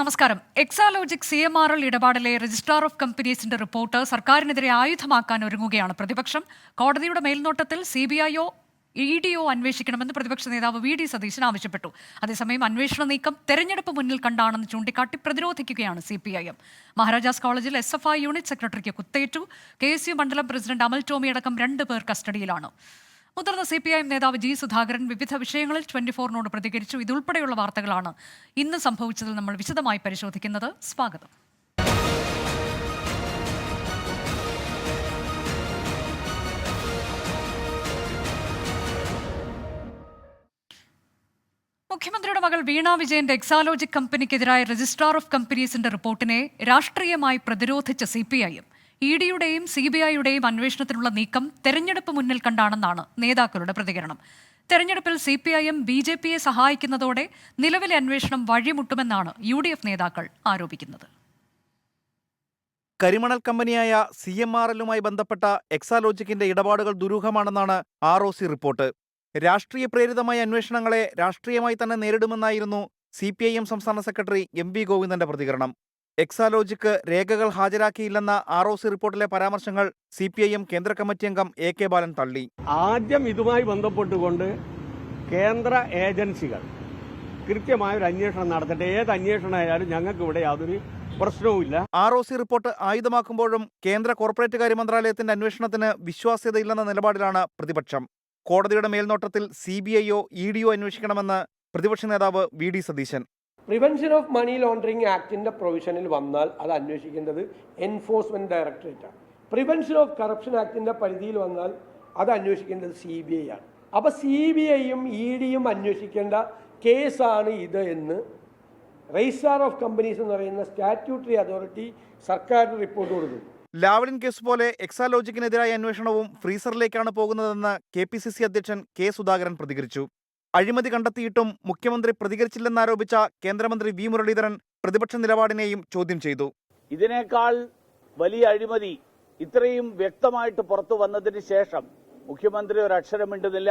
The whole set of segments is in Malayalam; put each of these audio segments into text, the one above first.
നമസ്കാരം. Exalogic C M R L ഇടപാടിലെ registrar of കമ്പനീസിന്റെ റിപ്പോർട്ട് സർക്കാരിനെതിരെ ആയുധമാക്കാൻ ഒരുങ്ങുകയാണ് പ്രതിപക്ഷം. കോടതിയുടെ മേൽനോട്ടത്തിൽ സി ബി ഐഒ ഇ ഡി ഒ അന്വേഷിക്കണമെന്ന് പ്രതിപക്ഷ നേതാവ് വി ഡി സതീശൻ ആവശ്യപ്പെട്ടു. അതേസമയം അന്വേഷണ നീക്കം തെരഞ്ഞെടുപ്പ് മുന്നിൽ കണ്ടാണെന്ന് ചൂണ്ടിക്കാട്ടി പ്രതിരോധിക്കുകയാണ് C P I M Maharaja's കോളേജിൽ എസ് എഫ് ഐ യൂണിറ്റ് സെക്രട്ടറിക്ക് കുത്തേറ്റു. കെ എസ് യു മണ്ഡലം പ്രസിഡന്റ് അമൽ ടോമി അടക്കം രണ്ട് പേർ കസ്റ്റഡിയിലാണ്. മുതിർന്ന സി പി ഐ എം നേതാവ് ജി സുധാകരൻ വിവിധ വിഷയങ്ങളിൽ ട്വന്റി ഫോറിനോട് പ്രതികരിച്ചു. ഇതുൾപ്പെടെയുള്ള വാർത്തകളാണ് ഇന്ന് സംഭവിച്ചതിൽ നമ്മൾ വിശദമായി പരിശോധിക്കുന്നത്. സ്വാഗതം. മുഖ്യമന്ത്രിയുടെ മകൾ വീണ വിജയന്റെ എക്സാലോജിക് കമ്പനിക്കെതിരായ രജിസ്ട്രാർ ഓഫ് കമ്പനീസിന്റെ റിപ്പോർട്ടിനെ രാഷ്ട്രീയമായി പ്രതിരോധിച്ച C P I M E ഡിയുടെയും C B ഐയുടെയും അന്വേഷണത്തിനുള്ള നീക്കം തെരഞ്ഞെടുപ്പ് മുന്നിൽ കണ്ടാണെന്നാണ് നേതാക്കളുടെ പ്രതികരണം. തെരഞ്ഞെടുപ്പിൽ C P I M B J പിയെ സഹായിക്കുന്നതോടെ നിലവിലെ അന്വേഷണം വഴിമുട്ടുമെന്നാണ് യു ഡി എഫ് നേതാക്കൾ ആരോപിക്കുന്നത്. കരിമണൽ കമ്പനിയായ സി എം ആർ എല്ലുമായി ബന്ധപ്പെട്ട എക്സാലോജിക്കിന്റെ ഇടപാടുകൾ ദുരൂഹമാണെന്നാണ് ആർ ഒ സി റിപ്പോർട്ട്. രാഷ്ട്രീയ പ്രേരിതമായ അന്വേഷണങ്ങളെ രാഷ്ട്രീയമായി തന്നെ നേരിടുമെന്നായിരുന്നു സി പി ഐ എം സംസ്ഥാന സെക്രട്ടറി എം വി ഗോവിന്ദന്റെ പ്രതികരണം. എക്സാലോജിക്ക് രേഖകൾ ഹാജരാക്കിയില്ലെന്ന ആർ ഒ സി റിപ്പോർട്ടിലെ പരാമർശങ്ങൾ സി പി ഐ എം കേന്ദ്ര കമ്മിറ്റി അംഗം എ കെ ബാലൻ തള്ളി. ആദ്യം ഇതുമായി ബന്ധപ്പെട്ടുകൊണ്ട് കേന്ദ്ര ഏജൻസികൾ കൃത്യമായ ഒരു അന്വേഷണം നടത്തട്ടെ. ഏത് അന്വേഷണമായാലും ഞങ്ങൾക്ക് ഇവിടെ യാതൊരു പ്രശ്നവുമില്ല. ആർ ഒ സി റിപ്പോർട്ട് ആയുധമാക്കുമ്പോഴും കേന്ദ്ര കോർപ്പറേറ്റ് കാര്യ മന്ത്രാലയത്തിന്റെ അന്വേഷണത്തിന് വിശ്വാസ്യതയില്ലെന്ന നിലപാടിലാണ് പ്രതിപക്ഷം. കോടതിയുടെ മേൽനോട്ടത്തിൽ സി ബി ഐയോ ഇ ഡിയോ അന്വേഷിക്കണമെന്ന് പ്രതിപക്ഷ നേതാവ് V D Satheesan. Prevention of money laundering ആക്ടിന്റെ പ്രൊവിഷനിൽ വന്നാൽ അത് അന്വേഷിക്കേണ്ടത് എൻഫോഴ്സ്മെന്റ് ഡയറക്ടറേറ്റാണ് പ്രിവെൻഷൻ ഓഫ് കറപ്ഷൻ ആക്ടിന്റെ പരിധിയിൽ വന്നാൽ അത് അന്വേഷിക്കേണ്ടത് സി ബി ഐ ആണ്. അപ്പോൾ സി ബി ഐയും ഇ ഡിയും അന്വേഷിക്കേണ്ട കേസാണ് ഇത് എന്ന് രജിസ്ട്രാർ ഓഫ് കമ്പനീസ് എന്ന് പറയുന്ന സ്റ്റാറ്റ്യൂട്ടറി അതോറിറ്റി സർക്കാരിന് റിപ്പോർട്ട് കൊടുക്കുന്നു. ലാവ്ലിൻ കേസ് പോലെ എക്സാലോജിക്കിനെതിരായ അന്വേഷണവും ഫ്രീസറിലേക്കാണ് പോകുന്നതെന്ന് കെ പി സി സി അധ്യക്ഷൻ കെ സുധാകരൻ പ്രതികരിച്ചു. അഴിമതി കണ്ടെത്തിയിട്ടും മുഖ്യമന്ത്രി പ്രതികരിച്ചില്ലെന്നാരോപിച്ച കേന്ദ്രമന്ത്രി വി മുരളീധരൻ പ്രതിപക്ഷ നിലപാടിനെയും ചോദ്യം ചെയ്തു. ഇതിനേക്കാൾ വലിയ അഴിമതി ഇത്രയും വ്യക്തമായിട്ട് പുറത്തു വന്നതിന് ശേഷം മുഖ്യമന്ത്രി ഒരു അക്ഷരം മിണ്ടുന്നില്ല.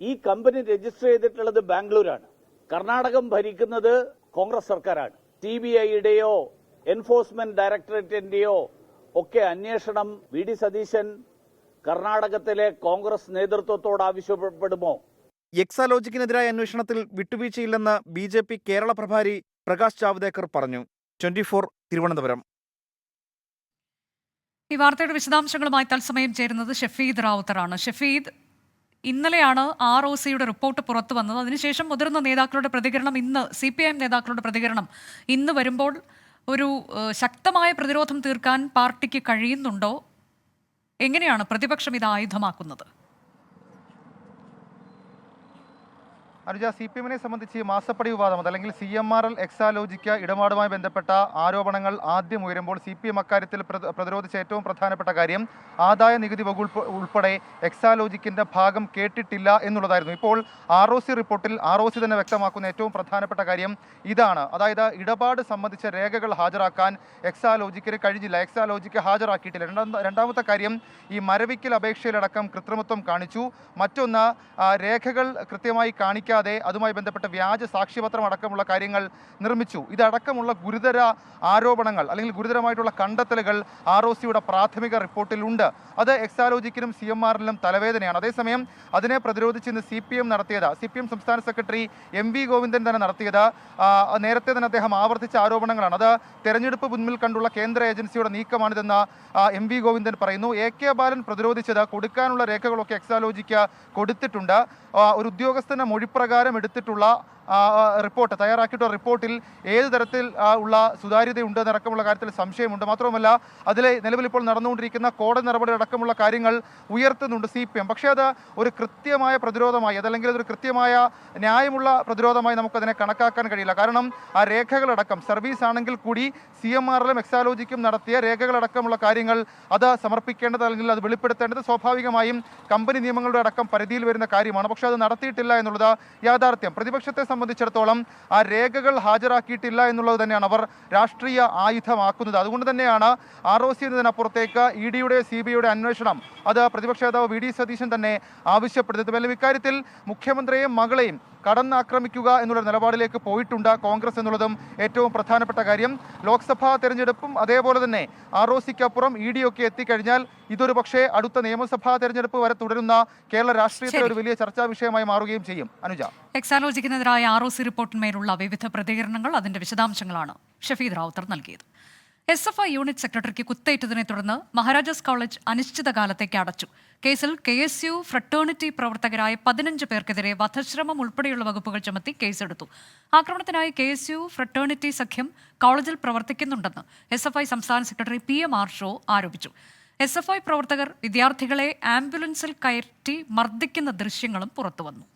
ഈ കമ്പനി രജിസ്റ്റർ ചെയ്തിട്ടുള്ളത് ബാംഗ്ലൂരാണ്. കർണാടകം ഭരിക്കുന്നത് കോൺഗ്രസ് സർക്കാരാണ്. സി ബി ഐയുടെയോ എൻഫോഴ്സ്മെന്റ് ഡയറക്ടറേറ്റിന്റെയോ ഒക്കെ അന്വേഷണം വി ഡി സതീശൻ കർണാടകത്തിലെ കോൺഗ്രസ് നേതൃത്വത്തോട് ആവശ്യപ്പെടുമോ? എക്സാലോജിക്കിനെതിരായ അന്വേഷണത്തിൽ വിട്ടുവീഴ്ചയില്ലെന്ന് ബി ജെ പി കേരള പ്രഭാരി പ്രകാശ് ജാവ്ദേക്കർ പറഞ്ഞു. Twenty four Thiruvananthapuram. ഈ വാർത്തയുടെ വിശദാംശങ്ങളുമായി തത്സമയം ചേരുന്നത് ഷഫീദ് റാവുത്തറാണ്. ഷഫീദ് ഇന്നലെയാണ് ആർ ഒ സിയുടെ റിപ്പോർട്ട് പുറത്തു വന്നത്. അതിനുശേഷം മുതിർന്ന നേതാക്കളുടെ പ്രതികരണം ഇന്ന് സി പി ഐ എം നേതാക്കളുടെ പ്രതികരണം ഇന്ന് വരുമ്പോൾ ഒരു ശക്തമായ പ്രതിരോധം തീർക്കാൻ പാർട്ടിക്ക് കഴിയുന്നുണ്ടോ? എങ്ങനെയാണ് പ്രതിപക്ഷം ഇത് ആയുധമാക്കുന്നത്? അനുജ സി പി എമ്മിനെ സംബന്ധിച്ച് മാസപ്പടി വിവാദം അല്ലെങ്കിൽ C M R L Exalogic ഇടപാടുമായി ബന്ധപ്പെട്ട ആരോപണങ്ങൾ ആദ്യം ഉയരുമ്പോൾ സി പി എം അക്കാര്യത്തിൽ പ്ര- പ്രതിരോധിച്ച ഏറ്റവും പ്രധാനപ്പെട്ട കാര്യം ആദായ നികുതി വകുപ്പ് ഉൾപ്പെടെ എക്സാലോജിക്കിന്റെ ഭാഗം കേട്ടിട്ടില്ല എന്നുള്ളതായിരുന്നു. ഇപ്പോൾ ആർ ഒ സി റിപ്പോർട്ടിൽ ആർ ഒ സി തന്നെ വ്യക്തമാക്കുന്ന ഏറ്റവും പ്രധാനപ്പെട്ട കാര്യം ഇതാണ്. അതായത് ഇടപാട് സംബന്ധിച്ച രേഖകൾ ഹാജരാക്കാൻ എക്സാലോജിക്കിന് കഴിഞ്ഞില്ല. എക്സാലോജിക്ക് ഹാജരാക്കിയിട്ടില്ല. രണ്ടാമത്തെ രണ്ടാമത്തെ കാര്യം ഈ മരവിക്കൽ അപേക്ഷയിലടക്കം കൃത്രിമത്വം കാണിച്ചു. മറ്റൊന്ന് രേഖകൾ കൃത്യമായി കാണിക്കാതെ അതുമായി ബന്ധപ്പെട്ട വ്യാജ സാക്ഷ്യപത്രം അടക്കമുള്ള കാര്യങ്ങൾ നിർമ്മിച്ചു. ഇതടക്കമുള്ള ഗുരുതര ആരോപണങ്ങൾ അല്ലെങ്കിൽ ഗുരുതരമായിട്ടുള്ള കണ്ടെത്തലുകൾ ആർ ഒ സിയുടെ പ്രാഥമിക റിപ്പോർട്ടിലുണ്ട്. അത് എക്സാലോജിക്കിനും സി എം ആറിലും തലവേദനയാണ്. അതേസമയം അതിനെ പ്രതിരോധിച്ച് ഇന്ന് സി പി എം നടത്തിയത് സി പി എം സംസ്ഥാന സെക്രട്ടറി എം വി ഗോവിന്ദൻ തന്നെ നടത്തിയത്. നേരത്തെ തന്നെ അദ്ദേഹം ആവർത്തിച്ച ആരോപണങ്ങളാണ്. അത് തെരഞ്ഞെടുപ്പ് മുന്നിൽ കണ്ടുള്ള കേന്ദ്ര ഏജൻസിയുടെ നീക്കമാണിതെന്ന് എം വി ഗോവിന്ദൻ പറയുന്നു. എ കെ ബാലൻ പ്രതിരോധിച്ചത് കൊടുക്കാനുള്ള രേഖകളൊക്കെ എക്സാലോജിക്ക് കൊടുത്തിട്ടുണ്ട്. ഒരു ഉദ്യോഗസ്ഥന്റെ മൊഴിപ്രകാരം എടുത്തിട്ടുള്ള ആ, ആ, റിപ്പോർട്ട് തയ്യാറാക്കിയിട്ടുള്ള റിപ്പോർട്ടിൽ ഏത് തരത്തിൽ ഉള്ള സുതാര്യതയുണ്ട് എന്നടക്കമുള്ള കാര്യത്തിൽ സംശയമുണ്ട്. മാത്രവുമല്ല അതിലെ നിലവിൽ ഇപ്പോൾ നടന്നുകൊണ്ടിരിക്കുന്ന കോടതി നടപടി അടക്കമുള്ള കാര്യങ്ങൾ ഉയർത്തുന്നുണ്ട് സി പി എം. പക്ഷേ അത് ഒരു കൃത്യമായ പ്രതിരോധമായി അതല്ലെങ്കിൽ അതൊരു കൃത്യമായ ന്യായമുള്ള പ്രതിരോധമായി നമുക്കതിനെ കണക്കാക്കാൻ കഴിയില്ല. കാരണം ആ രേഖകളടക്കം സർവീസ് ആണെങ്കിൽ കൂടി സി എം ആറിലും എക്സാലോജിക്കും നടത്തിയ രേഖകളടക്കമുള്ള കാര്യങ്ങൾ അത് സമർപ്പിക്കേണ്ടത് അല്ലെങ്കിൽ അത് വെളിപ്പെടുത്തേണ്ടത് സ്വാഭാവികമായും കമ്പനി നിയമങ്ങളുടെ അടക്കം പരിധിയിൽ വരുന്ന കാര്യമാണ്. പക്ഷേ അത് നടത്തിയിട്ടില്ല എന്നുള്ളത് യാഥാർത്ഥ്യം. പ്രതിപക്ഷത്തെ സംബന്ധിച്ചിടത്തോളം ആ രേഖകൾ ഹാജരാക്കിയിട്ടില്ല എന്നുള്ളത് തന്നെയാണ് അവർ രാഷ്ട്രീയ ആയുധമാക്കുന്നത്. അതുകൊണ്ട് തന്നെയാണ് ആർ ഒ സി എന്നതിനപ്പുറത്തേക്ക് ഇ ഡിയുടെ സി ബി ഐയുടെ അന്വേഷണം അത് പ്രതിപക്ഷ നേതാവ് വി ഡി സതീശൻ തന്നെ ആവശ്യപ്പെടുന്നത്. ഇക്കാര്യത്തിൽ മുഖ്യമന്ത്രിയെയും മകളെയും കടന്നാക്രമിക്കുക എന്നുള്ള നിലപാടിലേക്ക് പോയിട്ടുണ്ട് കോൺഗ്രസ് എന്നുള്ളതും ഏറ്റവും പ്രധാനപ്പെട്ട കാര്യം. ലോക്സഭാ തെരഞ്ഞെടുപ്പും അതേപോലെ തന്നെ ആർ ഒ സിക്കപ്പുറം ഇ ഡി ഒക്കെ എത്തിക്കഴിഞ്ഞാൽ ഇതൊരു പക്ഷേ അടുത്ത നിയമസഭാ തെരഞ്ഞെടുപ്പ് വരെ തുടരുന്ന കേരള രാഷ്ട്രീയത്തിലെ ഒരു വലിയ ചർച്ചാ വിഷയമായി മാറുകയും ചെയ്യും. അനുജ. എക്സാലോജിക്കിനെതിരായ ആർ ഒ സി റിപ്പോർട്ടിന്മേലുള്ള വിവിധ പ്രതികരണങ്ങൾ അതിന്റെ വിശദാംശങ്ങളാണ്. ഷഫീദ് റാവുത്തർ നൽകിയത്. എസ് എഫ് ഐ യൂണിറ്റ് സെക്രട്ടറിക്ക് കുത്തേറ്റതിനെ തുടർന്ന് മഹാരാജാസ് കോളേജ് അനിശ്ചിതകാലത്തേക്ക് അടച്ചു. കേസിൽ കെ എസ് യു ഫ്രട്ടേണിറ്റി പ്രവർത്തകരായ പതിനഞ്ച് പേർക്കെതിരെ വധശ്രമം ഉൾപ്പെടെയുള്ള വകുപ്പുകൾ ചുമത്തി കേസെടുത്തു. ആക്രമണത്തിനായി കെ എസ് യു ഫ്രട്ടേണിറ്റി സഖ്യം കോളേജിൽ പ്രവർത്തിക്കുന്നുണ്ടെന്ന് എസ് എഫ് ഐ സംസ്ഥാന secretary P M Arsho ആരോപിച്ചു. എസ് എഫ് ഐ പ്രവർത്തകർ വിദ്യാർത്ഥികളെ ആംബുലൻസിൽ കയറ്റി മർദ്ദിക്കുന്ന ദൃശ്യങ്ങളും പുറത്തുവന്നു.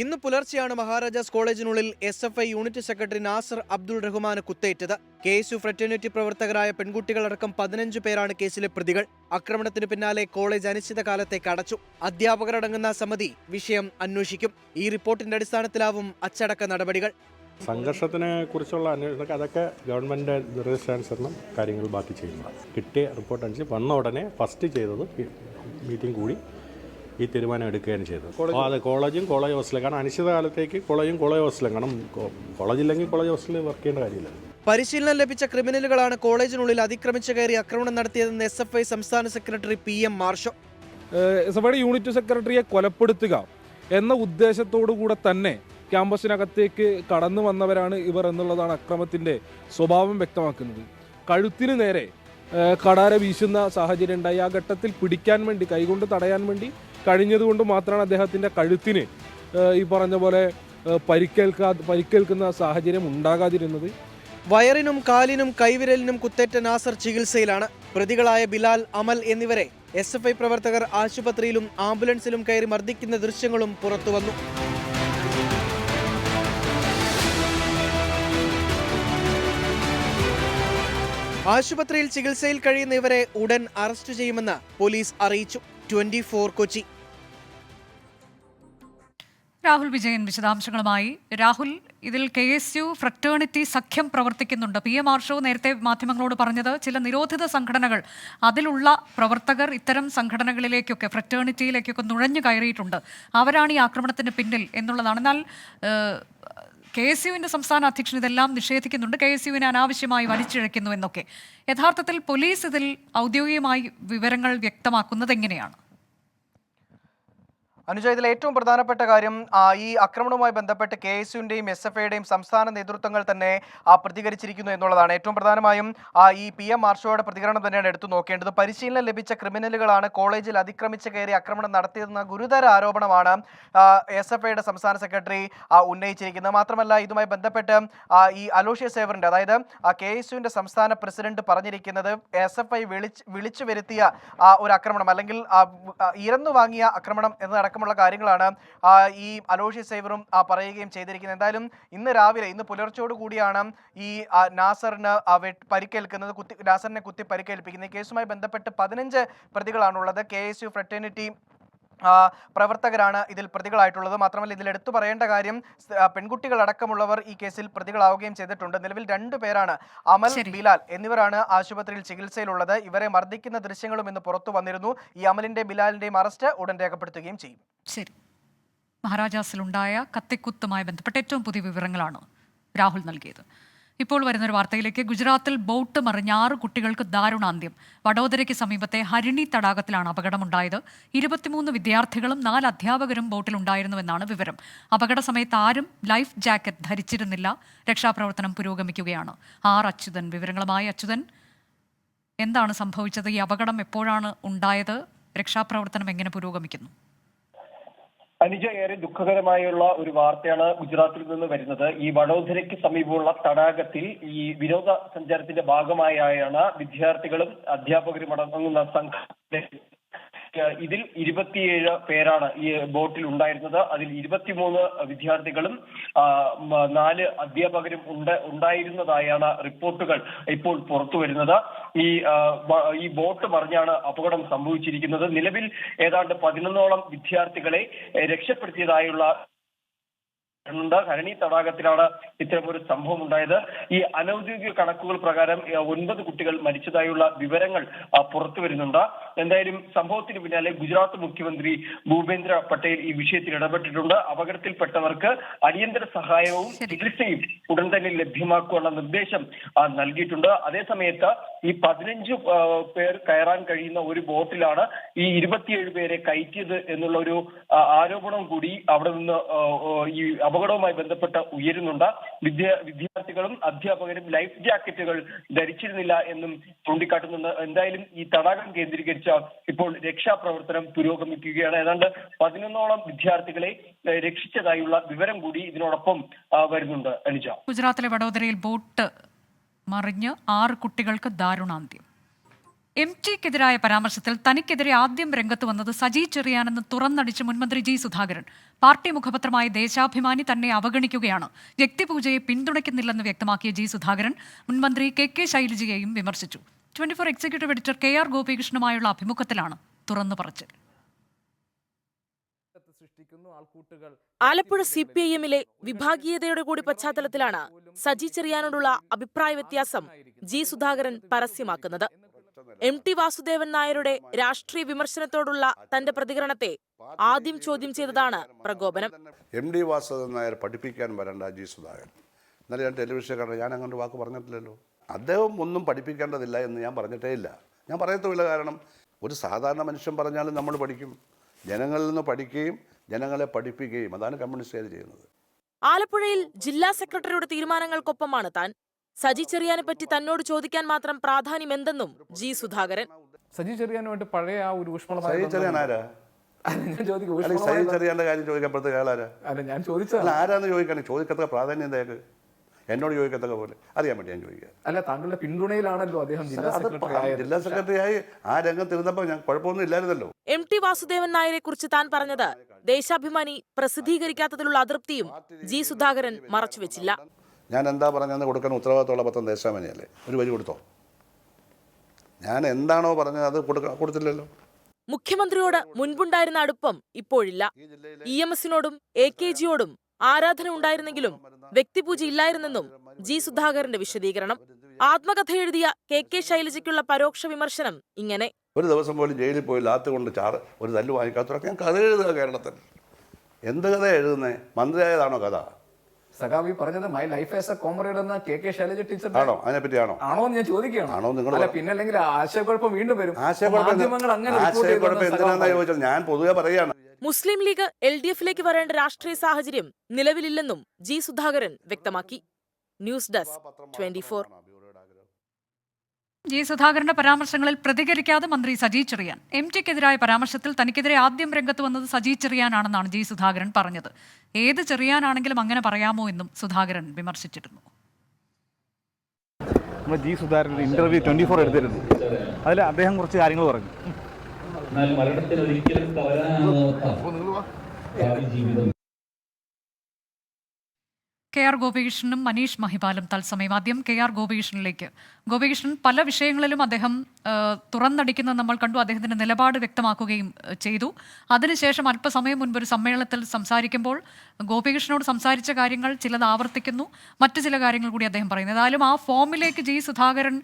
ഇന്ന് പുലർച്ചെയാണ് Maharajas കോളേജിനുള്ളിൽ S F I unit secretary Nasar Abdul റഹ്മാന് കുത്തേറ്റത്. കെ എസ് യു ഫ്രറ്റേണിറ്റി പ്രവർത്തകരായ പെൺകുട്ടികളടക്കം പതിനഞ്ച് പേരാണ് കേസിലെ പ്രതികൾ. ആക്രമണത്തിന് പിന്നാലെ കോളേജ് അനിശ്ചിതകാലത്തേക്ക് അടച്ചു അധ്യാപകരടങ്ങുന്ന സമിതി വിഷയം അന്വേഷിക്കും. ഈ റിപ്പോർട്ടിന്റെ അടിസ്ഥാനത്തിലാവും അച്ചടക്ക നടപടികൾ. സംഘർഷത്തിനെ കുറിച്ചുള്ള അന്വേഷണം അതൊക്കെ ഗവൺമെന്റ് നിർദ്ദേശാനുസരണം കാര്യങ്ങൾ ബാക്കി ചെയ്യുന്നതാണ്. കിട്ടിയ റിപ്പോർട്ട് അനുസരിച്ച് വന്ന ഉടനെ ഫസ്റ്റ് ചെയ്തത് മീറ്റിംഗ് കൂടി ഈ തീരുമാനം എടുക്കുകയാണ് ചെയ്തത്. അപ്പോൾ അത് കോളേജും കോളേജ് ഹോസ്റ്റലും. കാരണം അനിശ്ചിതകാലത്തേക്ക് കോളേജും കോളേജ് ഹോസ്റ്റലും. കാരണം കോളേജ് ഇല്ലെങ്കിൽ കോളേജ് ഹോസ്റ്റലിൽ വർക്ക് ചെയ്യേണ്ട കാര്യമില്ല. പരിശീലനം ലഭിച്ച ക്രിമിനലുകളാണ് കോളേജിനുള്ളിൽ അതിക്രമിച്ചു കയറി ആക്രമണം നടത്തിയതെന്ന് എസ് എഫ് ഐ സംസ്ഥാന secretary P M Arsho. S F I unit സെക്രട്ടറിയെ കൊലപ്പെടുത്തുക എന്ന ഉദ്ദേശത്തോടു കൂടെ തന്നെ ക്യാമ്പസിനകത്തേക്ക് കടന്നു വന്നവരാണ് ഇവർ എന്നുള്ളതാണ് അക്രമത്തിന്റെ സ്വഭാവം വ്യക്തമാക്കുന്നത്. കഴുത്തിന് നേരെ കടാര വീശുന്ന സാഹചര്യം ഉണ്ടായി. ആ ഘട്ടത്തിൽ പിടിക്കാൻ വേണ്ടി കൈകൊണ്ട് തടയാൻ വേണ്ടി കഴിഞ്ഞതുകൊണ്ട് മാത്രമാണ് അദ്ദേഹത്തിന്റെ കഴുത്തിന് ഈ പറഞ്ഞ പോലെ പരിക്കേൽക്കാ പരിക്കേൽക്കുന്ന സാഹചര്യം ഉണ്ടാകാതിരുന്നത്. വയറിനും കാലിനും കൈവിരലിനും കുത്തേറ്റ നാസർ ചികിത്സയിലാണ്. പ്രതികളായ ബിലാൽ അമൽ എന്നിവരെ എസ് പ്രവർത്തകർ ആശുപത്രിയിലും ആംബുലൻസിലും കയറി മർദ്ദിക്കുന്ന ദൃശ്യങ്ങളും പുറത്തുവന്നു. ആശുപത്രിയിൽ ചികിത്സയിൽ കഴിയുന്ന ഇവരെ ഉടൻ അറസ്റ്റ് ചെയ്യുമെന്ന് പോലീസ് അറിയിച്ചു. Twenty four Kochi. Rahul Vijayan വിശദാംശങ്ങളുമായി. രാഹുൽ ഇതിൽ കെ എസ് യു ഫ്രറ്റേണിറ്റി സഖ്യം പ്രവർത്തിക്കുന്നുണ്ട്. പി. എം. ആർഷോ നേരത്തെ മാധ്യമങ്ങളോട് പറഞ്ഞത് ചില നിരോധിത സംഘടനകൾ അതിലുള്ള പ്രവർത്തകർ ഇത്തരം സംഘടനകളിലേക്കൊക്കെ ഫ്രറ്റേണിറ്റിയിലേക്കൊക്കെ നുഴഞ്ഞു കയറിയിട്ടുണ്ട്. അവരാണ് ഈ ആക്രമണത്തിന് പിന്നിൽ എന്നുള്ളതാണ്. എന്നാൽ കെ എസ് യുവിന്റെ സംസ്ഥാന അധ്യക്ഷൻ ഇതെല്ലാം നിഷേധിക്കുന്നുണ്ട്. കെ എസ് യുവിനെ അനാവശ്യമായി വലിച്ചിഴയ്ക്കുന്നു എന്നൊക്കെ. യഥാർത്ഥത്തിൽ പോലീസ് ഇതിൽ ഔദ്യോഗികമായി വിവരങ്ങൾ വ്യക്തമാക്കുന്നത് എങ്ങനെയാണ്? അനുജ ഇതിൽ ഏറ്റവും പ്രധാനപ്പെട്ട കാര്യം ഈ ആക്രമണവുമായി ബന്ധപ്പെട്ട് കെ എസ് യുവിന്റെയും എസ് എഫ് ഐയുടെയും സംസ്ഥാന നേതൃത്വങ്ങൾ തന്നെ പ്രതികരിച്ചിരിക്കുന്നു എന്നുള്ളതാണ്. ഏറ്റവും പ്രധാനമായും ഈ പി എം മാർഷോയുടെ പ്രതികരണം തന്നെയാണ് എടുത്തു നോക്കേണ്ടത്. പരിശീലനം ലഭിച്ച ക്രിമിനലുകളാണ് കോളേജിൽ അതിക്രമിച്ച് കയറി ആക്രമണം നടത്തിയതെന്ന ഗുരുതര ആരോപണമാണ് എസ് എഫ് ഐയുടെ സംസ്ഥാന സെക്രട്ടറി ഉന്നയിച്ചിരിക്കുന്നത്. മാത്രമല്ല ഇതുമായി ബന്ധപ്പെട്ട് ഈ അലോഷ്യ സേവറിന്റെ അതായത് കെ എസ് യുവിന്റെ സംസ്ഥാന പ്രസിഡന്റ് പറഞ്ഞിരിക്കുന്നത് എസ് എഫ് ഐ വിളിച്ച് വിളിച്ചു വരുത്തിയ ഒരു ആക്രമണം അല്ലെങ്കിൽ ഇരന്നു വാങ്ങിയ ആക്രമണം എന്നതടക്കമുള്ള കാര്യങ്ങളാണ് ഈ അലോഷി സേവറും പറയുകയും ചെയ്തിരിക്കുന്നത്. എന്തായാലും ഇന്ന് രാവിലെ ഇന്ന് പുലർച്ചയോട് കൂടിയാണ് ഈ നാസറിന് പരിക്കേൽക്കുന്നത് കുത്തി നാസറിനെ കുത്തി പരിക്കേൽപ്പിക്കുന്നത്. കേസുമായി ബന്ധപ്പെട്ട് പതിനഞ്ച് പ്രതികളാണുള്ളത്. കെ എസ് യു ഫ്രറ്റേണിറ്റി ആ, പ്രവർത്തകരാണ് ഇതിൽ പ്രതികളായിട്ടുള്ളത്. മാത്രമല്ല ഇതിൽ എടുത്തു പറയേണ്ട കാര്യം പെൺകുട്ടികളടക്കമുള്ളവർ ഈ കേസിൽ പ്രതികളാവുകയും ചെയ്തിട്ടുണ്ട്. നിലവിൽ രണ്ടു പേരാണ് അമൽ ബിലാൽ എന്നിവരാണ് ആശുപത്രിയിൽ ചികിത്സയിലുള്ളത്. ഇവരെ മർദ്ദിക്കുന്ന ദൃശ്യങ്ങളും ഇന്ന് പുറത്തു വന്നിരുന്നു. ഈ അമലിന്റെ ബിലാലിന്റെയും അറസ്റ്റ് ഉടൻ രേഖപ്പെടുത്തുകയും ചെയ്യും. ശരി. മഹാരാജാസിലുണ്ടായ കത്തിക്കുത്തുമായി ബന്ധപ്പെട്ട ഏറ്റവും പുതിയ വിവരങ്ങളാണ് രാഹുൽ നൽകിയത്. ഇപ്പോൾ വരുന്ന ഒരു വാർത്തയിലേക്ക്. ഗുജറാത്തിൽ ബോട്ട് മറിഞ്ഞ ആറ് കുട്ടികൾക്ക് ദാരുണാന്ത്യം. വഡോദരയ്ക്ക് സമീപത്തെ ഹരിണി തടാകത്തിലാണ് അപകടമുണ്ടായത്. ഇരുപത്തിമൂന്ന് വിദ്യാർത്ഥികളും നാല് അധ്യാപകരും ബോട്ടിലുണ്ടായിരുന്നുവെന്നാണ് വിവരം. അപകട സമയത്ത് ആരും ലൈഫ് ജാക്കറ്റ് ധരിച്ചിരുന്നില്ല. രക്ഷാപ്രവർത്തനം പുരോഗമിക്കുകയാണ്. ആർ അച്യുതൻ വിവരങ്ങളുമായി. അച്യുതൻ എന്താണ് സംഭവിച്ചത്? ഈ അപകടം എപ്പോഴാണ് ഉണ്ടായത്? രക്ഷാപ്രവർത്തനം എങ്ങനെ പുരോഗമിക്കുന്നു? അനുജ ഏറെ ദുഃഖകരമായുള്ള ഒരു വാർത്തയാണ് ഗുജറാത്തിൽ നിന്ന് വരുന്നത്. ഈ വഡോദരയ്ക്ക് സമീപമുള്ള തടാകത്തിൽ ഈ വിനോദ സഞ്ചാരത്തിന്റെ ഭാഗമായാണ് വിദ്യാർത്ഥികളും അധ്യാപകരും അടങ്ങുന്ന സംഘം ഇതിൽ ഇരുപത്തിയേഴ് പേരാണ് ഈ ബോട്ടിൽ ഉണ്ടായിരുന്നത്. അതിൽ ഇരുപത്തിമൂന്ന് വിദ്യാർത്ഥികളും നാല് അധ്യാപകരും ഉണ്ട് ഉണ്ടായിരുന്നതായാണ് റിപ്പോർട്ടുകൾ ഇപ്പോൾ പുറത്തു വരുന്നത്. ഈ ഈ ബോട്ട് മറിഞ്ഞാണ് അപകടം സംഭവിച്ചിരിക്കുന്നത്. നിലവിൽ ഏതാണ്ട് പതിനൊന്നോളം വിദ്യാർത്ഥികളെ രക്ഷപ്പെടുത്തിയതായുള്ള ണ്ട് ഹരണി തടാകത്തിലാണ് ഇത്തരമൊരു സംഭവം ഉണ്ടായത് ഈ അനൌദ്യോഗിക കണക്കുകൾ പ്രകാരം ഒൻപത് കുട്ടികൾ മരിച്ചതായുള്ള വിവരങ്ങൾ പുറത്തു വരുന്നുണ്ട്. എന്തായാലും സംഭവത്തിന് പിന്നാലെ ഗുജറാത്ത് മുഖ്യമന്ത്രി ഭൂപേന്ദ്ര പട്ടേൽ ഈ വിഷയത്തിൽ ഇടപെട്ടിട്ടുണ്ട്. അപകടത്തിൽപ്പെട്ടവർക്ക് അടിയന്തര സഹായവും ചികിത്സയും ഉടൻ തന്നെ ലഭ്യമാക്കുവാനുള്ള നിർദ്ദേശം നൽകിയിട്ടുണ്ട്. അതേസമയത്ത് ഈ പതിനഞ്ച് പേർ കയറാൻ കഴിയുന്ന ഒരു ബോട്ടിലാണ് ഈ ഇരുപത്തിയേഴ് പേരെ കയറ്റിയത് എന്നുള്ള ഒരു ആരോപണം കൂടി അവിടെ നിന്ന് ഈ അപകടവുമായി ബന്ധപ്പെട്ട് ഉയരുന്നുണ്ട്. വിദ്യ വിദ്യാർത്ഥികളും അധ്യാപകരും ലൈഫ് ജാക്കറ്റുകൾ ധരിച്ചിരുന്നില്ല എന്നും ചൂണ്ടിക്കാട്ടുന്നുണ്ട്. എന്തായാലും ഈ തടാകം കേന്ദ്രീകരിച്ച ഇപ്പോൾ രക്ഷാപ്രവർത്തനം പുരോഗമിക്കുകയാണ്. ഏതാണ്ട് പതിനൊന്നോളം വിദ്യാർത്ഥികളെ രക്ഷിച്ചതായുള്ള വിവരം കൂടി ഇതിനോടൊപ്പം വരുന്നുണ്ട് അനുജ. ഗുജറാത്തിലെ വഡോദരയിൽ ബോട്ട് മറിഞ്ഞ് ആറ് കുട്ടികൾക്ക് ദാരുണാന്ത്യം. എം ടിക്കെതിരായ പരാമർശത്തിൽ തനിക്കെതിരെ ആദ്യം രംഗത്ത് വന്നത് സജി ചെറിയാനെന്ന് തുറന്നടിച്ച് മുൻമന്ത്രി ജി സുധാകരൻ. പാർട്ടി മുഖപത്രമായ ദേശാഭിമാനി തന്നെ അവഗണിക്കുകയാണ്. വ്യക്തിപൂജയെ പിന്തുണയ്ക്കുന്നില്ലെന്ന് വ്യക്തമാക്കിയ ജി സുധാകരൻ മുൻമന്ത്രി കെ കെ ശൈലജയെയും വിമർശിച്ചു. Twenty four executive editor K R ഗോപികൃഷ്ണനുമായുള്ള അഭിമുഖത്തിലാണ് തുറന്നു പറച്ചിൽ. ആലപ്പുഴ സി പി ഐ എമ്മിലെ വിഭാഗീയതയുടെ കൂടി പശ്ചാത്തലത്തിലാണ് സജി ചെറിയാനോടുള്ള അഭിപ്രായ വ്യത്യാസം ജി സുധാകരൻ പരസ്യമാക്കുന്നത്. എം ടി വാസുദേവൻ നായരുടെ രാഷ്ട്രീയ വിമർശനത്തോടുള്ള തന്റെ പ്രതികരണത്തെ ആദ്യം ചോദ്യം ചെയ്തതാണ് പ്രകോപനം. എം ഡി വാസുദേവൻ നായർ പഠിപ്പിക്കാൻ വരണ്ട ജി സുധാകരൻ. എന്നാലും ഞാൻ ടെലിവിഷൻ കണ്ട ഞാൻ അങ്ങോട്ട് വാക്ക് പറഞ്ഞിട്ടില്ലല്ലോ. അദ്ദേഹം ഒന്നും പഠിപ്പിക്കേണ്ടതില്ല എന്ന് ഞാൻ പറഞ്ഞിട്ടേ ഇല്ല. ഞാൻ പറയത്തുമില്ല കാരണം ഒരു സാധാരണ മനുഷ്യൻ പറഞ്ഞാലും നമ്മൾ പഠിക്കും. ജനങ്ങളിൽ നിന്ന് പഠിക്കുകയും ജനങ്ങളെ പഠിപ്പിക്കുകയും അതാണ് കമ്മ്യൂണിസ്റ്റുകാർ ചെയ്യുന്നത്. ആലപ്പുഴയിൽ ജില്ലാ സെക്രട്ടറിയുടെ തീരുമാനങ്ങൾക്കൊപ്പമാണ് താൻ. സജി ചെറിയാനെ പറ്റി തന്നോട് ചോദിക്കാൻ മാത്രം പ്രാധാന്യം എന്തെന്നും ജി സുധാകരൻ. സജി ചെറിയാനുമായിട്ട് പഴയ ആ ഒരു ഊഷ്മളം സഹി ചെറിയാൻ ആരാ? ചെറിയാന്റെ കാര്യം ചോദിക്കപ്പെടുത്ത ആളാരാ? അല്ല ഞാൻ ചോദിച്ചത്. അല്ല ആരാന്ന് ചോദിക്കാൻ ചോദിക്കത്തക്ക പ്രാധാന്യം എന്താ എന്നോട് ചോദിക്കത്തക്ക പോലെ. അറിയാൻ വേണ്ടി ഞാൻ ചോദിക്കുക. അല്ല താങ്കളുടെ പിന്തുണയിലാണല്ലോ അദ്ദേഹം ജില്ലാ സെക്രട്ടറി ആയി ആ രംഗത്തിരുന്നപ്പോൾ ഞാൻ കുഴപ്പമൊന്നും ഇല്ലായിരുന്നല്ലോ. എം ടി വാസുദേവൻ നായരെ കുറിച്ച് താൻ പറഞ്ഞത് ദേശാഭിമാനി പ്രസിദ്ധീകരിക്കാത്തതിലുള്ള അതൃപ്തിയും ജി സുധാകരൻ മറച്ചുവെച്ചില്ല ഞാൻ എന്താ പറഞ്ഞതെന്ന് കൊടുക്കാൻ ഉത്തരവാദിത്തമുള്ള പത്രം ദേശാഭിമാനിയല്ലേ ഒരു വരി കൊടുത്തോ? ഞാൻ എന്താണോ പറഞ്ഞത് അത് കൊടുത്തില്ലല്ലോ. മുഖ്യമന്ത്രിയോട് മുൻപുണ്ടായിരുന്ന അടുപ്പം ഇപ്പോഴില്ല. ഇ എം എസിനോടും എ കെ ജിയോടും ആരാധന ഉണ്ടായിരുന്നെങ്കിലും വ്യക്തിപൂജ ഇല്ലായിരുന്നെന്നും ജി സുധാകരന്റെ വിശദീകരണം. ആത്മകഥ എഴുതിയ കെ കെ ശൈലജയ്ക്കുള്ള പരോക്ഷ വിമർശനം ഇങ്ങനെ. ഒരു ദിവസം പോലും ജയിലിൽ പോയി ലാത്ത് കൊണ്ട് ചാറ് ഒരു തല്ല് വാങ്ങിക്കാത്തവരൊക്കെ ഞാൻ കഥ എഴുതുക കേരളത്തിൽ. എന്ത് കഥ എഴുതുന്നത് മന്ത്രിയായതാണോ കഥ? സഖാവി പറഞ്ഞത് my life as a comrade എന്ന കെ കെ ശൈലജ ടീച്ചർ ആണോ? അതിനെപ്പറ്റി ആണോ ആണോ എന്ന് ഞാൻ ചോദിക്കുകയാണ്. ആണോ നിങ്ങൾ അല്ല പിന്നെ അല്ലെങ്കിൽ ആശയക്കുഴപ്പം വീണ്ടും വരും. ആശയക്കുഴപ്പം മാധ്യമങ്ങൾ അങ്ങനെ report ആശയക്കുഴപ്പം സഖാവ് ചോദിച്ചത്? ഞാൻ പൊതുവെ പറയുകയാണ് മുസ്ലിം ലീഗ് എൽ ഡി എഫിലേക്ക് വരേണ്ട രാഷ്ട്രീയ സാഹചര്യം നിലവിലില്ലെന്നും ജി സുധാകരൻ വ്യക്തമാക്കി. News desk twenty four. G സുധാകരന്റെ പരാമർശങ്ങളിൽ പ്രതികരിക്കാതെ മന്ത്രി സജി ചെറിയാൻ. എം ടിക്കെതിരായ പരാമർശത്തിൽ തനിക്കെതിരെ ആദ്യം രംഗത്ത് വന്നത് സജി ചെറിയാനാണെന്നാണ് ജി സുധാകരൻ പറഞ്ഞത്. ഏത് ചെറിയാനാണെങ്കിലും അങ്ങനെ പറയാമോ എന്നും സുധാകരൻ വിമർശിച്ചിരുന്നു. നമ്മൾ G Sudhakaran interview twenty four എടുത്തിരുന്നു. അതിൽ അദ്ദേഹം കുറച്ച് കാര്യങ്ങൾ പറഞ്ഞു. എന്നാൽ മരണത്തിന് ഒരിക്കലും തളരാനാകാത്ത ഭാവി ജീവിതം. കെ ആർ ഗോപികൃഷ്ണനും മനീഷ് മഹിപാലും തത്സമയം. ആദ്യം കെ ആർ ഗോപികൃഷ്ണനിലേക്ക്. ഗോപികൃഷ്ണൻ പല വിഷയങ്ങളിലും അദ്ദേഹം തുറന്നടിക്കുന്ന തുറന്നടിക്കുന്നത് നമ്മൾ കണ്ടു. അദ്ദേഹത്തിന്റെ നിലപാട് വ്യക്തമാക്കുകയും ചെയ്തു. അതിനുശേഷം അല്പസമയം മുൻപ് ഒരു സമ്മേളനത്തിൽ സംസാരിക്കുമ്പോൾ ഗോപികൃഷ്ണനോട് സംസാരിച്ച കാര്യങ്ങൾ ചിലത് ആവർത്തിക്കുന്നു. മറ്റു ചില കാര്യങ്ങൾ കൂടി അദ്ദേഹം പറയുന്നു. ഏതായാലും ആ ഫോമിലേക്ക് ജി. സുധാകരൻ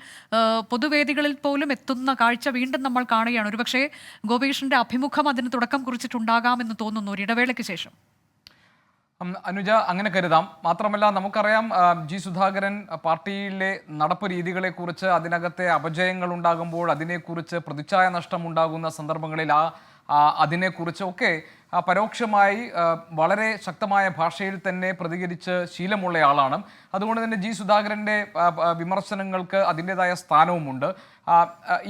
പൊതുവേദികളിൽ പോലും എത്തുന്ന കാഴ്ച വീണ്ടും നമ്മൾ കാണുകയാണ്. ഒരുപക്ഷേ ഗോപികൃഷ്ണന്റെ അഭിമുഖം അതിന് തുടക്കം കുറിച്ചിട്ടുണ്ടാകാമെന്ന് തോന്നുന്നു ഒരു ഇടവേളയ്ക്ക് ശേഷം. അനുജ അങ്ങനെ കരുതാം. മാത്രമല്ല നമുക്കറിയാം ജി സുധാകരൻ പാർട്ടിയിലെ നടപ്പ് രീതികളെക്കുറിച്ച് അതിനകത്തെ അപജയങ്ങൾ ഉണ്ടാകുമ്പോൾ അതിനെക്കുറിച്ച് പ്രതിച്ഛായ നഷ്ടം ഉണ്ടാകുന്ന സന്ദർഭങ്ങളിൽ ആ അതിനെക്കുറിച്ച് ഒക്കെ പരോക്ഷമായി വളരെ ശക്തമായ ഭാഷയിൽ തന്നെ പ്രതികരിച്ച് ശീലമുള്ള ആളാണ്. അതുകൊണ്ട് തന്നെ ജി സുധാകരന്റെ വിമർശനങ്ങൾക്ക് അതിന്റെതായ സ്ഥാനവുമുണ്ട്.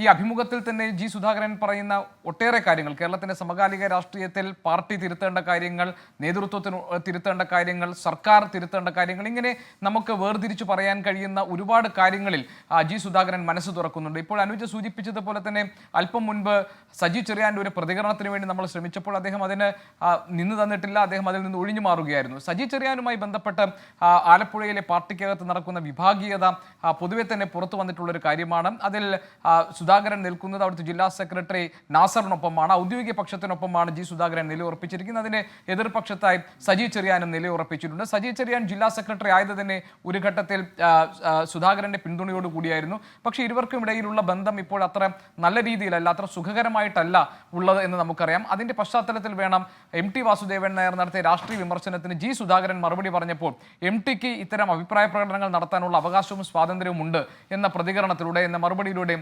ഈ അഭിമുഖത്തിൽ തന്നെ ജി സുധാകരൻ പറയുന്ന ഒട്ടേറെ കാര്യങ്ങൾ കേരളത്തിന്റെ സമകാലിക രാഷ്ട്രീയത്തിൽ പാർട്ടി തിരുത്തേണ്ട കാര്യങ്ങൾ നേതൃത്വത്തിന് തിരുത്തേണ്ട കാര്യങ്ങൾ സർക്കാർ തിരുത്തേണ്ട കാര്യങ്ങൾ ഇങ്ങനെ നമുക്ക് വേർതിരിച്ച് പറയാൻ കഴിയുന്ന ഒരുപാട് കാര്യങ്ങളിൽ ജി സുധാകരൻ മനസ്സ് തുറക്കുന്നുണ്ട്. ഇപ്പോൾ അനുജ സൂചിപ്പിച്ചതുപോലെ തന്നെ അല്പം മുൻപ് സജി ചെറിയാന്റെ ഒരു പ്രതികരണത്തിന് വേണ്ടി നമ്മൾ ശ്രമിച്ചപ്പോൾ അദ്ദേഹം അതിന് നിന്ന് തന്നിട്ടില്ല അദ്ദേഹം അതിൽ നിന്ന് ഒഴിഞ്ഞു മാറുകയായിരുന്നു. സജി ചെറിയാനുമായി ബന്ധപ്പെട്ട് ആലപ്പുഴയിലെ പാർട്ടിക്കകത്ത് നടക്കുന്ന വിഭാഗീയത പൊതുവെ തന്നെ പുറത്തു വന്നിട്ടുള്ള ഒരു കാര്യമാണ്. അതിൽ സുധാകരൻ നിൽക്കുന്നത് അവിടുത്തെ ജില്ലാ സെക്രട്ടറി നാസറിനൊപ്പമാണ് ഔദ്യോഗിക പക്ഷത്തിനൊപ്പമാണ് ജി സുധാകരൻ നിലയുറപ്പിച്ചിരിക്കുന്നത്. അതിന് എതിർപക്ഷത്തായി സജി ചെറിയാനും നിലയുറപ്പിച്ചിട്ടുണ്ട്. സജി ചെറിയാൻ ജില്ലാ സെക്രട്ടറി ആയത് തന്നെ ഒരു ഘട്ടത്തിൽ സുധാകരന്റെ പിന്തുണയോട് കൂടിയായിരുന്നു. പക്ഷേ ഇരുവർക്കും ഇടയിലുള്ള ബന്ധം ഇപ്പോൾ അത്ര നല്ല രീതിയിലല്ല അത്ര സുഖകരമായിട്ടല്ല ഉള്ളത് എന്ന് നമുക്കറിയാം. അതിന്റെ പശ്ചാത്തലത്തിൽ വേണം എം ടി വാസുദേവൻ നായർ നടത്തിയ രാഷ്ട്രീയ വിമർശനത്തിന് ജി സുധാകരൻ മറുപടി പറഞ്ഞപ്പോൾ എം ടിക്ക് ഇത്തരം അഭിപ്രായ പ്രകടനങ്ങൾ നടത്താനുള്ള അവകാശവും സ്വാതന്ത്ര്യവും ഉണ്ട് എന്ന പ്രതികരണത്തിലൂടെ എന്ന മറുപടിയിലൂടെ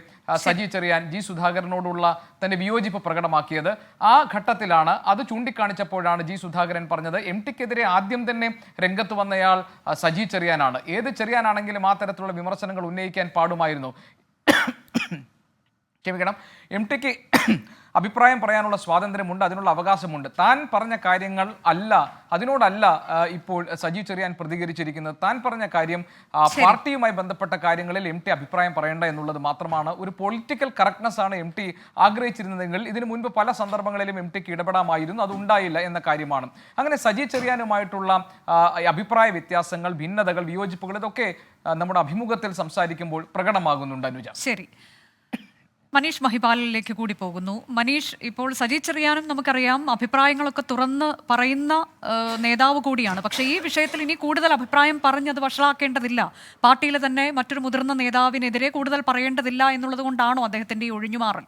സജി ചെറിയാൻ ജി സുധാകരനോടുള്ള തന്റെ വിയോജിപ്പ് പ്രകടമാക്കിയത്. ആ ഘട്ടത്തിലാണ് അത് ചൂണ്ടിക്കാണിച്ചപ്പോഴാണ് ജി സുധാകരൻ പറഞ്ഞത് എം ടിക്കെതിരെ ആദ്യം തന്നെ രംഗത്ത് വന്നയാൾ സജി ചെറിയാനാണ്. ഏത് ചെറിയാനാണെങ്കിലും ആ തരത്തിലുള്ള വിമർശനങ്ങൾ ഉന്നയിക്കാൻ പാടുമായിരുന്നു. ക്ഷമിക്കണം. എം ടിക്ക് അഭിപ്രായം പറയാനുള്ള സ്വാതന്ത്ര്യമുണ്ട് അതിനുള്ള അവകാശമുണ്ട്. താൻ പറഞ്ഞ കാര്യങ്ങൾ അല്ല അതിനോടല്ല ഇപ്പോൾ സജീവ് ചെറിയാൻ പ്രതികരിച്ചിരിക്കുന്നത്. താൻ പറഞ്ഞ കാര്യം പാർട്ടിയുമായി ബന്ധപ്പെട്ട കാര്യങ്ങളിൽ എം ടി അഭിപ്രായം പറയേണ്ട എന്നുള്ളത് മാത്രമാണ്. ഒരു പൊളിറ്റിക്കൽ കറക്റ്റ്നെസ് ആണ് എം ടി ആഗ്രഹിച്ചിരുന്നതെങ്കിൽ ഇതിനു മുൻപ് പല സന്ദർഭങ്ങളിലും എം ടിക്ക് ഇടപെടാമായിരുന്നു അത് ഉണ്ടായില്ല എന്ന കാര്യമാണ്. അങ്ങനെ സജീവ് ചെറിയാനുമായിട്ടുള്ള അഭിപ്രായ വ്യത്യാസങ്ങൾ ഭിന്നതകൾ വിയോജിപ്പുകൾ ഇതൊക്കെ നമ്മുടെ അഭിമുഖത്തിൽ സംസാരിക്കുമ്പോൾ പ്രകടമാകുന്നുണ്ട് അനുജ. ശരി. മനീഷ് മഹിപാലിലേക്ക് കൂടി പോകുന്നു. മനീഷ് ഇപ്പോൾ സജി ചെറിയാനും നമുക്കറിയാം അഭിപ്രായങ്ങളൊക്കെ തുറന്ന് പറയുന്ന നേതാവ് കൂടിയാണ്. പക്ഷേ ഈ വിഷയത്തിൽ ഇനി കൂടുതൽ അഭിപ്രായം പറഞ്ഞത് വഷളാക്കേണ്ടതില്ല. പാർട്ടിയിലെ തന്നെ മറ്റൊരു മുതിർന്ന നേതാവിനെതിരെ കൂടുതൽ പറയേണ്ടതില്ല എന്നുള്ളത് കൊണ്ടാണോ അദ്ദേഹത്തിന്റെ ഈ ഒഴിഞ്ഞുമാറൽ?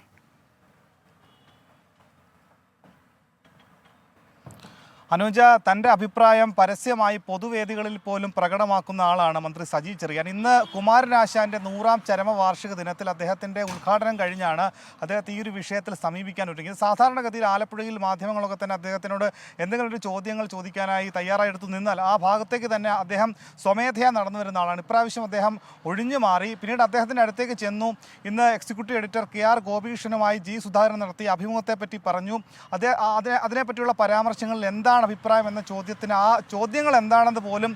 അനുജ തന്റെ അഭിപ്രായം പരസ്യമായി പൊതുവേദികളിൽ പോലും പ്രകടമാക്കുന്ന ആളാണ് മന്ത്രി സജി ചെറിയാൻ. ഇന്ന് കുമാരനാശാന്റെ നൂറാം ചരമവാർഷിക ദിനത്തിൽ അദ്ദേഹത്തിന്റെ ഉദ്ഘാടനം കഴിഞ്ഞാണ് അദ്ദേഹത്തെ ഈ ഒരു വിഷയത്തിൽ സമീപിക്കാൻ ഒരുങ്ങിയത്. സാധാരണഗതിയിൽ ആലപ്പുഴയിൽ മാധ്യമങ്ങളൊക്കെ തന്നെ അദ്ദേഹത്തിനോട് എന്തെങ്കിലും ഒരു ചോദ്യങ്ങൾ ചോദിക്കാനായി തയ്യാറായെടുത്ത് നിന്നാൽ ആ ഭാഗത്തേക്ക് തന്നെ അദ്ദേഹം സ്വമേധയാ നടന്നു വരുന്ന ആളാണ്. ഇപ്രാവശ്യം അദ്ദേഹം ഒഴിഞ്ഞു മാറി. പിന്നീട് അദ്ദേഹത്തിന്റെ അടുത്തേക്ക് ചെന്നു. ഇന്ന് എക്സിക്യൂട്ടീവ് എഡിറ്റർ കെ ആർ ഗോപികൃഷ്ണനുമായി ജി സുധാകരൻ നടത്തിയ അഭിമുഖത്തെപ്പറ്റി പറഞ്ഞു. അതിനെ അതിനെപ്പറ്റിയുള്ള പരാമർശങ്ങളിൽ എന്താണ് അഭിപ്രായം എന്ന ചോദ്യത്തിന് ആ ചോദ്യങ്ങൾ എന്താണെന്ന് പോലും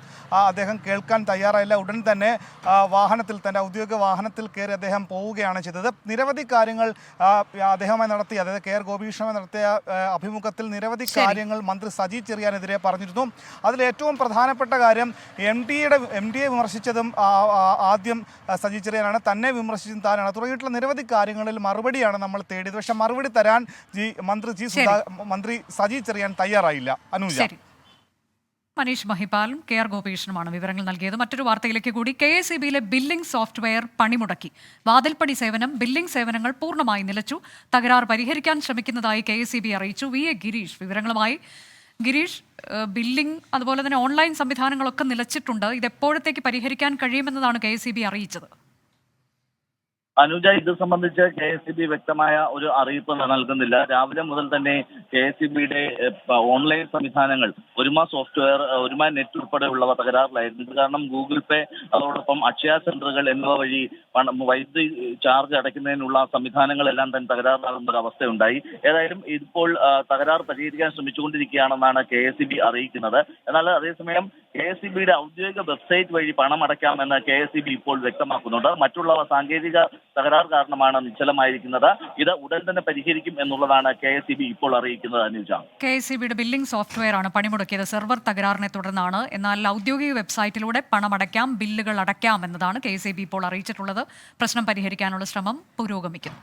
അദ്ദേഹം കേൾക്കാൻ തയ്യാറായില്ല. ഉടൻ തന്നെ വാഹനത്തിൽ തന്നെ ഔദ്യോഗിക വാഹനത്തിൽ കയറി അദ്ദേഹം പോവുകയാണ് ചെയ്തത്. നിരവധി കാര്യങ്ങൾ അദ്ദേഹമായി നടത്തിയ അതായത് കെ ആർ ഗോപികൃഷ്ണനുമായി നടത്തിയ അഭിമുഖത്തിൽ നിരവധി കാര്യങ്ങൾ മന്ത്രി സജി ചെറിയാനെതിരെ പറഞ്ഞിരുന്നു. അതിൽ ഏറ്റവും പ്രധാനപ്പെട്ട കാര്യം എം ഡിയുടെ എം ഡിയെ വിമർശിച്ചതും ആദ്യം സജി ചെറിയാനാണ് തന്നെ വിമർശിച്ചതും താനാണ്. തുടങ്ങിയിട്ടുള്ള നിരവധി കാര്യങ്ങളിൽ മറുപടിയാണ് നമ്മൾ തേടിയത്. പക്ഷേ മറുപടി തരാൻ ജി മന്ത്രി ജി സുധാ മന്ത്രി സജി ചെറിയാൻ തയ്യാറായില്ല. അനുജ. ശരി. മനീഷ് മഹിപാലും കെ ആർ ഗോപീഷനുമാണ് വിവരങ്ങൾ നൽകിയത്. മറ്റൊരു വാർത്തയിലേക്ക് കൂടി. കെ എസ് ഇ ബിയിലെ ബില്ലിംഗ് സോഫ്റ്റ്വെയർ പണിമുടക്കി. വാതിൽപ്പടി സേവനം ബില്ലിംഗ് സേവനങ്ങൾ പൂർണമായി നിലച്ചു. തകരാർ പരിഹരിക്കാൻ ശ്രമിക്കുന്നതായി കെ എസ് ഇ ബി അറിയിച്ചു. വി എ ഗിരീഷ് വിവരങ്ങളുമായി. ഗിരീഷ് ബില്ലിംഗ് അതുപോലെ തന്നെ ഓൺലൈൻ സംവിധാനങ്ങളൊക്കെ നിലച്ചിട്ടുണ്ട്. ഇത് എപ്പോഴത്തേക്ക് പരിഹരിക്കാൻ കഴിയുമെന്നതാണ് കെ എസ് ഇ ബി അറിയിച്ചത്? അനുജ ഇത് സംബന്ധിച്ച് കെ എസ് ബി വ്യക്തമായ ഒരു അറിയിപ്പ് നൽകുന്നില്ല. രാവിലെ മുതൽ തന്നെ കെ എസ് ബിയുടെ ഓൺലൈൻ സംവിധാനങ്ങൾ ഒരുമ സോഫ്റ്റ്വെയർ ഒരുമ നെറ്റ് ഉൾപ്പെടെയുള്ളവ തകരാറിലായിരുന്നു. ഇത് കാരണം ഗൂഗിൾ പേ അതോടൊപ്പം അക്ഷയ സെന്ററുകൾ എന്നിവ വഴി വൈദ്യുതി ചാർജ് അടയ്ക്കുന്നതിനുള്ള സംവിധാനങ്ങളെല്ലാം തന്നെ തകരാറിലാകുന്ന ഒരു അവസ്ഥയുണ്ടായി. ഏതായാലും ഇപ്പോൾ തകരാർ പരിഹരിക്കാൻ ശ്രമിച്ചുകൊണ്ടിരിക്കുകയാണെന്നാണ് കെ എസ് ബി അറിയിക്കുന്നത്. എന്നാൽ അതേസമയം കെ എസ് ബിയുടെ ഔദ്യോഗിക വെബ്സൈറ്റ് വഴി പണം അടയ്ക്കാമെന്ന് കെ എസ് ബി ഇപ്പോൾ വ്യക്തമാക്കുന്നുണ്ട്. മറ്റുള്ളവ സാങ്കേതിക തകരാർ കാരണമാണ് നിശ്ചലമായിരിക്കുന്നത്. ഇത് ഉടൻ തന്നെ പരിഹരിക്കും എന്നുള്ളതാണ് കെ എസ് ബി ഇപ്പോൾ അറിയിക്കുന്നത് അനുജ കെ എസ് ഇ ബിയുടെ ബില്ലിംഗ് സോഫ്റ്റ്വെയർ ആണ് പണിമുടക്കിയത്. സെർവർ തകരാറിനെ തുടർന്നാണ്. എന്നാൽ ഔദ്യോഗിക വെബ്സൈറ്റിലൂടെ പണം അടയ്ക്കാം ബില്ലുകൾ അടയ്ക്കാം എന്നതാണ് കെ എസ് ഇ ബി ഇപ്പോൾ അറിയിച്ചിട്ടുള്ളത്. പ്രശ്നം പരിഹരിക്കാനുള്ള ശ്രമം പുരോഗമിക്കുന്നു.